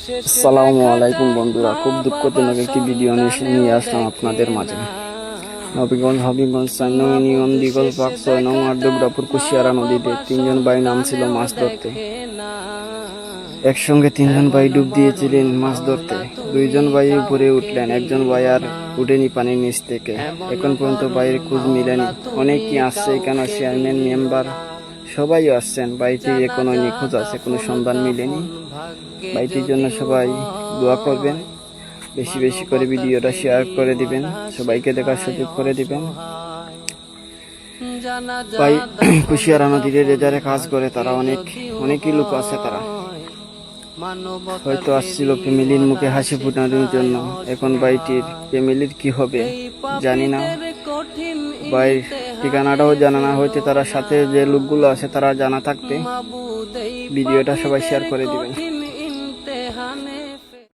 আসসালামু আলাইকুম বন্ধুরা, খুব দুঃখজনক একটি ভিডিও নিয়ে আসলাম আপনাদের মাঝে। নবীগঞ্জ, হবিগঞ্জ চার নং ইউনিয়ন দিগল পাক ছয় নং আর দুর্গাপুর কুশিয়ারা নদীতে তিনজন ভাই নাম ছিল মাছ ধরতে। একসঙ্গে তিনজন ভাই ডুব দিয়েছিলেন মাছ ধরতে। দুইজন ভাই উপরে উঠলেন, একজন ভাই আর উঠেনি পানির নিচ থেকে। এখন পর্যন্ত ভাইয়ের খোঁজ মিলেনি। অনেকেই আসছে এখানে চেয়ারম্যান মেম্বার সবাই আসছেন বাড়িটি কোনো নিখোঁজ আছে, কোনো সন্ধান মিলেনি। বাড়িটির জন্য সবাই দোয়া করবেন, বেশি বেশি করে ভিডিওটা শেয়ার করে দিবেন, সবাইকে দেখার সুযোগ করে দিবেন। ভাই, কুশিয়ারা যে যারা কাজ করে, তারা অনেক, অনেকই লোক আছে তারা। হয়তো আসছিল ফ্যামিলির মুখে হাসি ফুটানোর জন্য, এখন বাড়িটির ফ্যামিলির কি হবে, জানি না। ভাই, ঠিকানাটাও জানানো হয়েছে, তারা সাথে যে লোকগুলো আছে তারা জানা থাকতে। ভিডিওটা সবাই শেয়ার করে দিবেন।